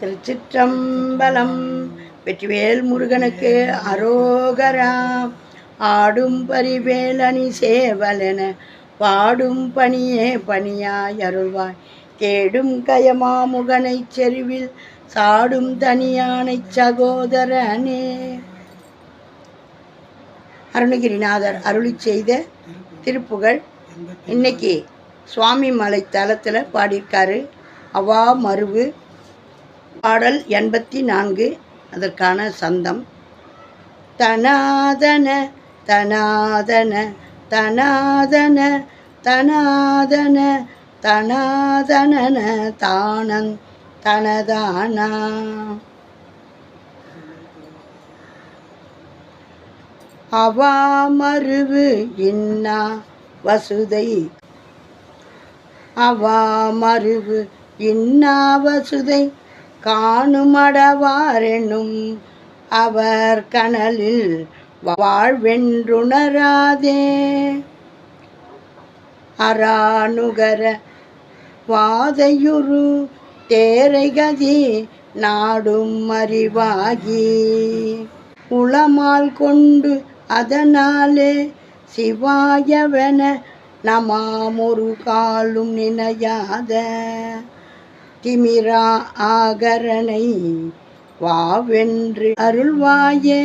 திருச்சிற்றம்பலம். வெற்றிவேல் முருகனுக்கு அரோகரா. ஆடும் பரிவேலணி சேவலென பாடும் பணியே பணியாய் அருள்வாய். கேடும் கயமாமுகனை செருவில் சாடும் தனியானைச் சகோதரனே. அருணகிரிநாதர் அருளி செய்த திருப்புகழ் இன்னைக்கு சுவாமி மலை தலத்தில் பாடியிருக்காரு. அவா மருவு பாடல் எண்பத்தி நான்கு. அதற்கான சந்தம். தனாதன தனாதன தனாதன தனாதன தனாதனன தானன் தனதானா? அவாமருவு இன்னா வசுதை. அவாமருவு இன்னா வசுதை. காணுமடவாரெனும் அவர் கனலில் வாழ்வென்றுணராதே. அரானுகர வாதையுரு தேரைகதி நாடும் அறிவாகி. உளமால் கொண்டு அதனாலே சிவாயவன நமாமொரு காலும் நினையாத. திமிரா ஆகரனை வாவென்று அருள்வாயே.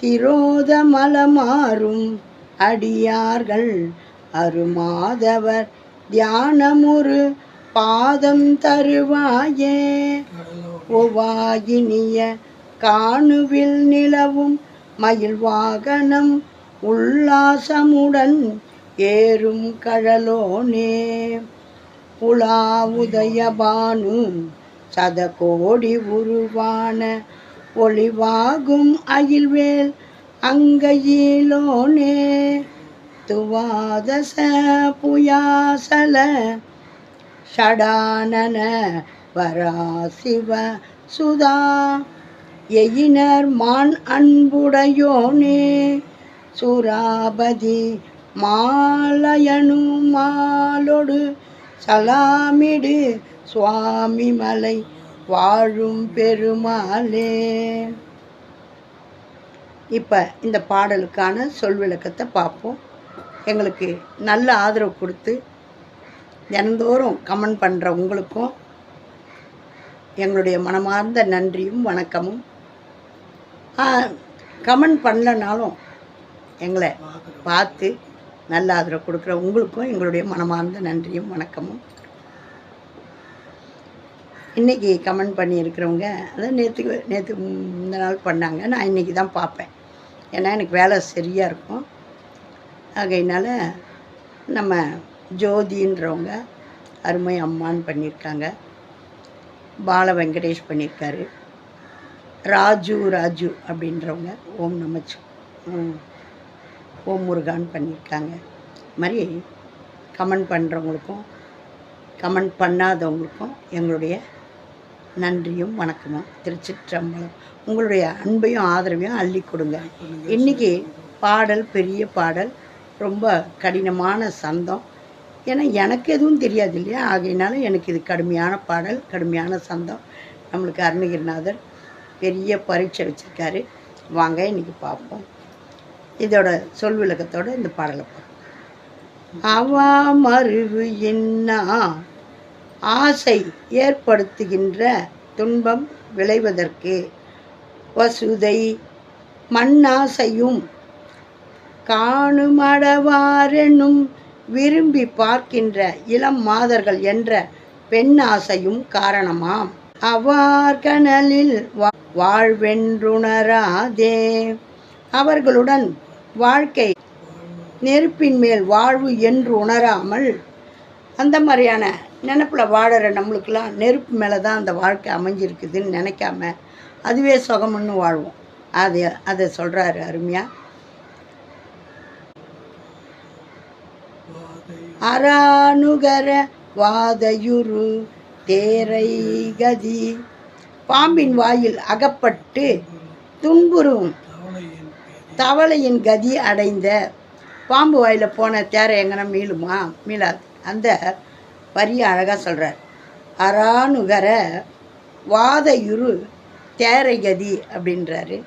திரோத மலமாறும் அடியார்கள் அருமாதவர் தியானமுரு பாதம் தருவாயே. ஒவாயினிய காணுவில் நிலவும் மயில் வாகனம் உல்லாசமுடன் ஏறும் கழலோனே. உலா உதயபானு சதகோடி உருவான ஒளிவாகும் அகில்வேல் அங்கையிலோனே. துவாதச புயாசல ஷடானன வராசிவ சுதா. எயினர் மான் அன்புடையோனே. சுராபதி மாலயனு மாலொடு சலாமிடு சுவாமி மலை வாழும் பெருமாளே. இப்போ இந்த பாடலுக்கான சொல் விளக்கத்தை பார்ப்போம். எங்களுக்கு நல்ல ஆதரவு கொடுத்து தினந்தோறும் கமெண்ட் பண்ணுற உங்களுக்கும் எங்களுடைய மனமார்ந்த நன்றியும் வணக்கமும். கமெண்ட் பண்ணலனாலும் எங்களை பார்த்து நல்ல ஆதரவு கொடுக்குற உங்களுக்கும் எங்களுடைய மனமார்ந்த நன்றியும் வணக்கமும். இன்றைக்கி கமெண்ட் பண்ணியிருக்கிறவங்க அதான் நேற்று நேற்று இந்த நாள் பண்ணாங்க நான் இன்றைக்கி தான் பார்ப்பேன். ஏன்னா எனக்கு வேலை சரியாக இருக்கும். ஆகையினால நம்ம ஜோதின்றவங்க அருமை அம்மான்னு பண்ணியிருக்காங்க. பால வெங்கடேஷ் பண்ணியிருக்காரு. ராஜு ராஜு அப்படின்றவங்க ஓம் நமச்சு ஓம் முருகான் பண்ணியிருக்காங்க. இது மாதிரி கமெண்ட் பண்ணுறவங்களுக்கும் கமெண்ட் பண்ணாதவங்களுக்கும் எங்களுடைய நன்றியும் வணக்கமும். திருச்சிற்றம்பலம். உங்களுடைய அன்பையும் ஆதரவையும் அள்ளி கொடுங்க. இன்றைக்கி பாடல் பெரிய பாடல் ரொம்ப கடினமான சந்தம். ஏன்னா எனக்கு எதுவும் தெரியாது இல்லையா? ஆகையினால எனக்கு இது கடுமையான பாடல் கடுமையான சந்தம். நம்மளுக்கு அருணகிரிநாதர் பெரிய பரீட்சை வச்சுருக்காரு. வாங்க இன்றைக்கி பார்ப்போம். இதோட சொல் விளக்கத்தோட இந்த பாடலை பார்ப்போம் அவா மருவு என்ன ஆசை ஏற்படுத்துகின்ற துன்பம் விளைவதற்கு வசுதை மண்ணாசையும் காணுமடவாரெனும் விரும்பி பார்க்கின்ற இளம் மாதர்கள் என்ற பெண்ணாசையும் காரணமாம். அவார் கனலில் வாழ்வென்றுணராதே. அவர்களுடன் வாழ்க்கை நெருப்பின் மேல் வாழ்வு என்று உணராமல் அந்த மாதிரியான நினப்பில் வாழற நம்மளுக்கெல்லாம் நெருப்பு மேலே தான் அந்த வாழ்க்கை அமைஞ்சிருக்குதுன்னு நினைக்காம அதுவே சுகமுன்னு வாழ்வோம். அது அதை சொல்கிறாரு அருமையாக அராணுகர வாதையுரு தேரை கதி. பாம்பின் வாயில் அகப்பட்டு துன்புறும் தவளையின் கதி அடைந்த பாம்பு வாயில் போன தேரை எங்கன்னா மீளுமா? மீளாது. அந்த வரியை அழகாக சொல்கிறார் அரானுகர வாதையுரு தேரைகதி அப்படின்றாரு.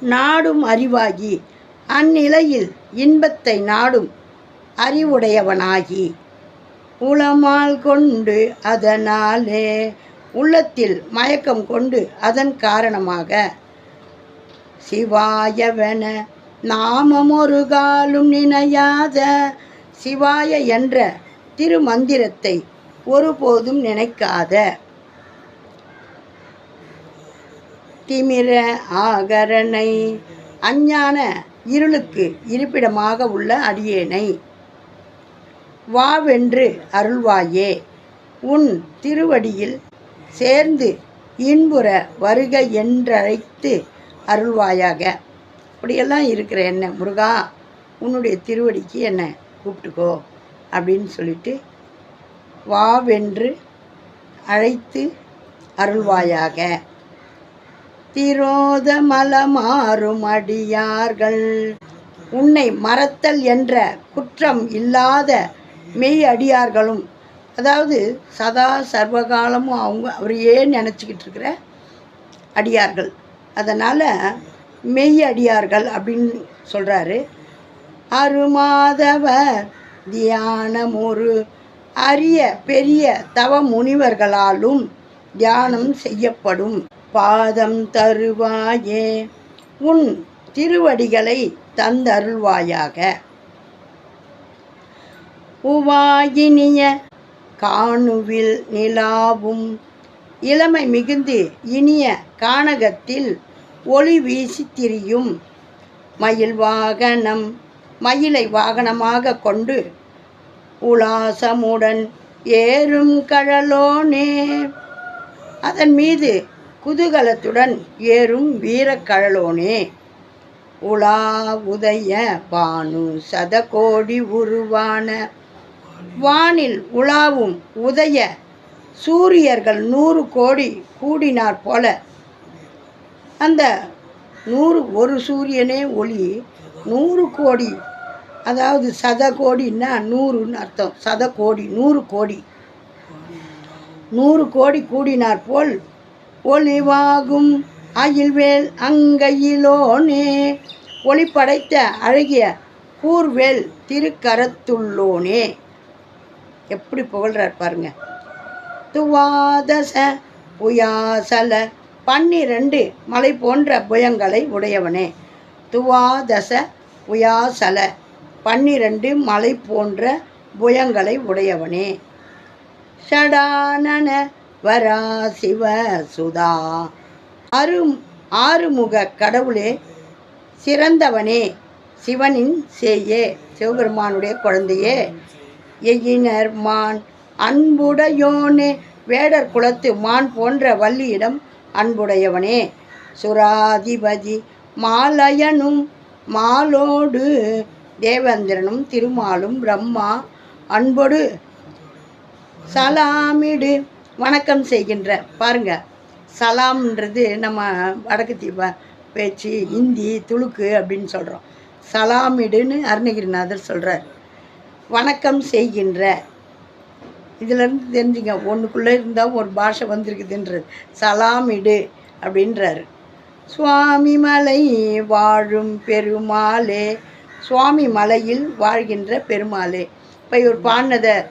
நாடும் அறிவாகி அந்நிலையில் இன்பத்தை நாடும் அறிவுடையவனாகி உளமால் கொண்டு அதனாலே உள்ளத்தில் மயக்கம் கொண்டு அதன் காரணமாக சிவாயவன நாமம் ஒரு காலும் நினையாத சிவாய என்ற திருமந்திரத்தை ஒருபோதும் நினைக்காத. திமிர ஆகரனை அஞ்ஞான இருளுக்கு இருப்பிடமாக உள்ள அடியேனை வாவென்று அருள்வாயே உன் திருவடியில் சேர்ந்து இன்புற வருக என்றழைத்து அருள்வாயாக. இப்படியெல்லாம் இருக்கிற என்ன முருகா உன்னுடைய திருவடிக்கு என்னை கூப்பிட்டுக்கோ அப்படின்னு சொல்லிட்டு வாவென்று அழைத்து அருள்வாயாக. திரோத மலமாறும் அடியார்கள். உன்னை மறத்தல் என்ற குற்றம் இல்லாத மெய் அடியார்களும் அதாவது சதா சர்வகாலமும் அவங்க அவரையே நினச்சிக்கிட்டு இருக்கிற அடியார்கள். அதனால் மெய் அடியார்கள் அப்படின்னு சொல்கிறாரு அருமாதவர் தியானம் ஒரு அரிய பெரிய தவ முனிவர்களாலும் தியானம் செய்யப்படும். பாதம் தருவாயே உன் திருவடிகளை தந்தருள்வாயாக. உவாயினிய காணுவில் நிலாவும். இளமை மிகுந்து இனிய கானகத்தில் ஒளி வீசி திரியும். மயில் வாகனம் மயிலை வாகனமாக கொண்டு உலாசமுடன் ஏறும் கழலோனே. அதன் மீது குதூகலத்துடன் ஏறும் வீரக்கழலோனே உலா உதய பானு சதகோடி உருவான வானில் உலாவும் உதய சூரியர்கள் நூறு கோடி கூடினார் போல. அந்த நூறு ஒரு சூரியனே ஒளி நூறு கோடி அதாவது சத கோடின்னா நூறுன்னு அர்த்தம். சத கோடி நூறு கோடி. நூறு கோடி கூடினார் போல் ஒளிவாகும் அயில்வேல் அங்கையிலோனே. ஒளி படைத்த அழகிய கூர்வேல் திருக்கரத்துள்ளோனே. எப்படி புகழ்றார் பாருங்க. துவாதச புயாசல பன்னிரண்டு மலை போன்ற புயங்களை உடையவனே. துவாதச புயாசல பன்னிரண்டு மலை போன்ற புயங்களை உடையவனே. ஷடானன வரா சிவ சுதா. அரு ஆறுமுக கடவுளே சிறந்தவனே சிவனின் சேயே சிவபெருமானுடைய குழந்தையே. எயினர் மான். அன்புடையோனே வேடர் குலத்து மான் போன்ற வள்ளியிடம் அன்புடையவனே. சுராதிபதி மாலயனும் மாலோடு தேவேந்திரனும் திருமாலும் பிரம்மா அன்போடு சலாமிடு வணக்கம் செய்கின்ற பாருங்க. சலாம்ன்றது நம்ம வடக்கு தீப பேச்சு இந்தி துளுக்கு அப்படின்னு சொல்கிறோம் சலாமிடுன்னு அருணகிரிநாதர் சொல்கிறார் வணக்கம் செய்கின்ற. இதிலேருந்து தெரிஞ்சுங்க ஒன்றுக்குள்ளே இருந்தால் ஒரு பாஷை வந்திருக்குதுன்றது. சலாமிடு அப்படின்றாரு. சுவாமி மலை வாழும் பெருமாளே சுவாமி மலையில் வாழ்கின்ற பெருமாளே. இப்போ இவர் பாடினதை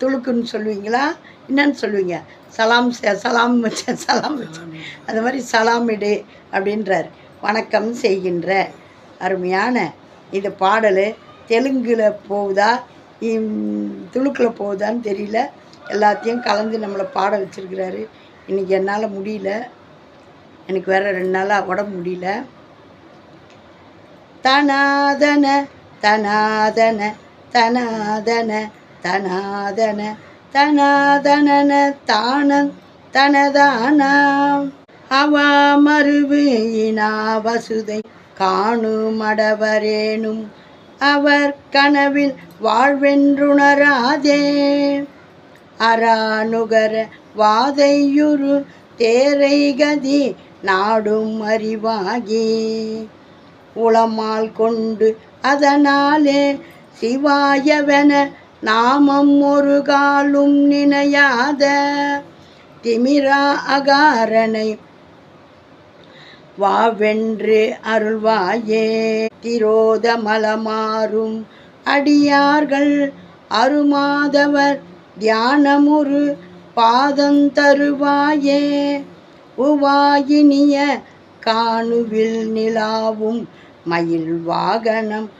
துளுக்குன்னு சொல்லுவீங்களா? என்னன்னு சொல்லுவீங்க? சலாம் செ- சலாம் வச்ச சலாம் வச்சேன் அது மாதிரி சலாமிடு அப்படின்றார். வணக்கம் செய்கின்ற அருமையான இது பாடல். தெலுங்கில் போகுதா? துளுக்கில் போகுதான்னு தெரியல. எல்லாத்தையும் கலந்து நம்மளை பாட வச்சிருக்கிறாரு. இன்றைக்கி என்னால் முடியல. எனக்கு வேற ரெண்டு நாளாக உடம்பு முடியல. தனாதன தனாதன தனாதன தனாதன தனாதனன தானம் தனதானாம் அவா மறுவு இனா வசுதை காணுமடவரேனும். அவர் கனவில் வாழ்வென்றுணராதே. அரானுகர வாதையுரு தேரை கதி நாடும் அறிவாகி. உளமால் கொண்டு அதனாலே சிவாயவென நாமம் ஒரு காலும் நினையாத திமிரா அகாரனை வாவென்று அருள்வாயே. திரோத மலமாறும் அடியார்கள் அருமாதவர் தியானமுரு பாதந்தருவாயே உவாயினிய காணுவில் நிலாவும் மயில் வாகனம்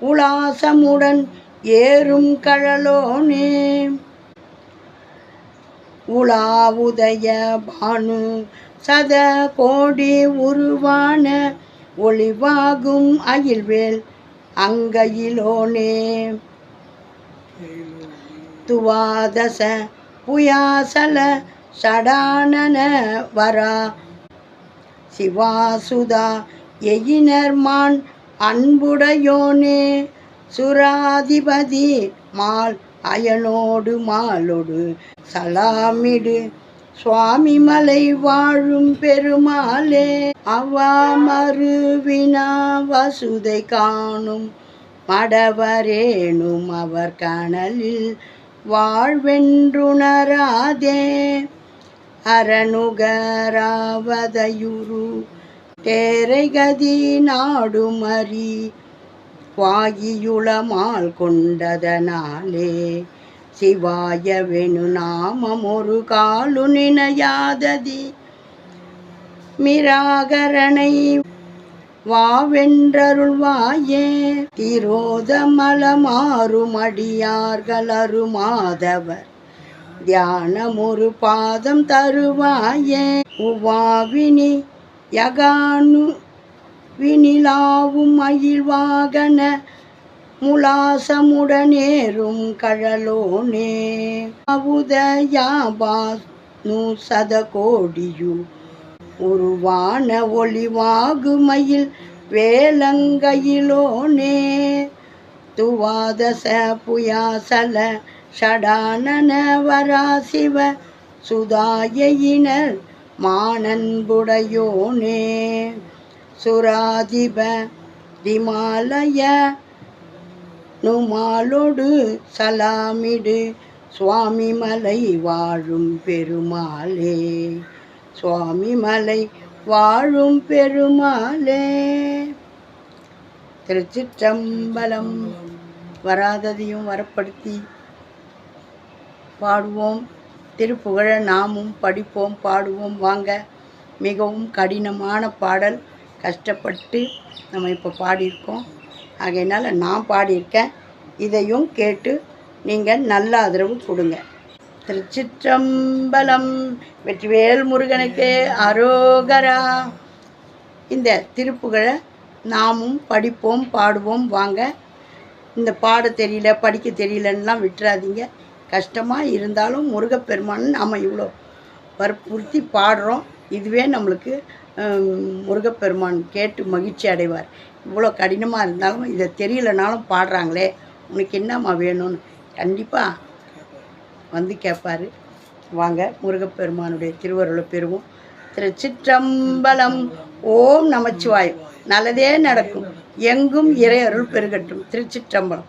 உலாசமுடன் ஏறும் கழலோனே. உலாவுதய பானு சத கோடி உருவான ஒளிவாகும் அயில்வேல் அங்கையிலோனே. துவாதச புயாசல சடானன வரா. சிவாசுதா எயினர்மான் அன்புடையோனே. சுராதிபதி மால் அயனோடு மாலோடு சலாமிடு சுவாமி மலை வாழும் பெருமாளே அவாமருவினா வசுதை காணும். மடவரேனும் அவர் கணலில் வாழ்வென்றுணராதே. அரணுகராவதையுரு தேரைகதி நாடுமரி வாகியுளமால் கொண்டதனாலே. சிவாய வெணு நாமம் ஒரு காலு நினையாததி. மிராகரனை வாவென்றருள்வாயே. திரோதமலமாறும் அடியார்கள் அருமாதவர் தியானமொரு பாதம் தருவாயே. உவாவினி யகானு வினிலாவும் மயில்வாகன முலாசமுடனேறும் கழலோனே. அவுதயாபானு சத உருவான ஒளிவாகுமையில் வேலங்கையிலோனே. துவாதச புயாசல ஷடானன வராசிவ சுதாயினர் மானன்புடையோனே. சுராதிப திமாலய நுமாலோடு சலாமிடு. சுவாமி மலை வாழும் பெருமாளே. சுவாமி மலை வாழும் பெருமாளே. திருச்சிற்றம்பலம் வராததையும் வரப்படுத்தி பாடுவோம். திருப்புகழ நாமும் படிப்போம் பாடுவோம். வாங்க மிகவும் கடினமான பாடல். கஷ்டப்பட்டு நம்ம இப்போ பாடியிருக்கோம். ஆகையினால் நான் பாடியிருக்கேன். இதையும் கேட்டு நீங்கள் நல்ல ஆதரவு கொடுங்க. திருச்சிற்றம்பலம் வெற்றிவேல் முருகனுக்கே அரோகரா. இந்த திருப்புகழை நாமும் படிப்போம் பாடுவோம் வாங்க. இந்த பாட தெரியல படிக்க தெரியலன்னெலாம் விட்டுறாதீங்க. கஷ்டமாக இருந்தாலும் முருகப்பெருமான் நாம் இவ்வளோ வற்புறுத்தி பாடுறோம். இதுவே நம்மளுக்கு முருகப்பெருமான் கேட்டு மகிழ்ச்சி அடைவார். இவ்வளோ கடினமாக இருந்தாலும் இதை தெரியலனாலும் பாடுறாங்களே உனக்கு என்னம்மா வேணும்னு. கண்டிப்பாக வந்து கேட்பார் வாங்க முருகப்பெருமானுடைய திருவருளை பெறுவோம். திருச்சிற்றம்பலம் ஓம் நமச்சிவாயம். நல்லதே நடக்கும். எங்கும் இறையருள் பெருகட்டும். திருச்சிற்றம்பலம்.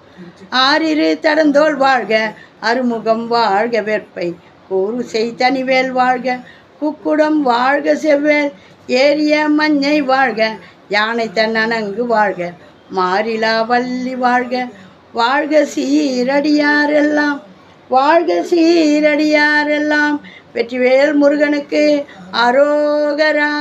ஆறிரு தடந்தோல் வாழ்க அருமுகம் வாழ்க வேற்பை. கூறு செய்தனிவேல் வாழ்க குக்குடம் வாழ்க செவ்வேல். ஏரிய மஞ்சை வாழ்க யானை தன் வாழ்க மாறிலா வள்ளி வாழ்க. வாழ்க சீரடியாரெல்லாம் வாழ்க சீரடியாரெல்லாம். வெற்றிவேல் முருகனுக்கு அரோகரா.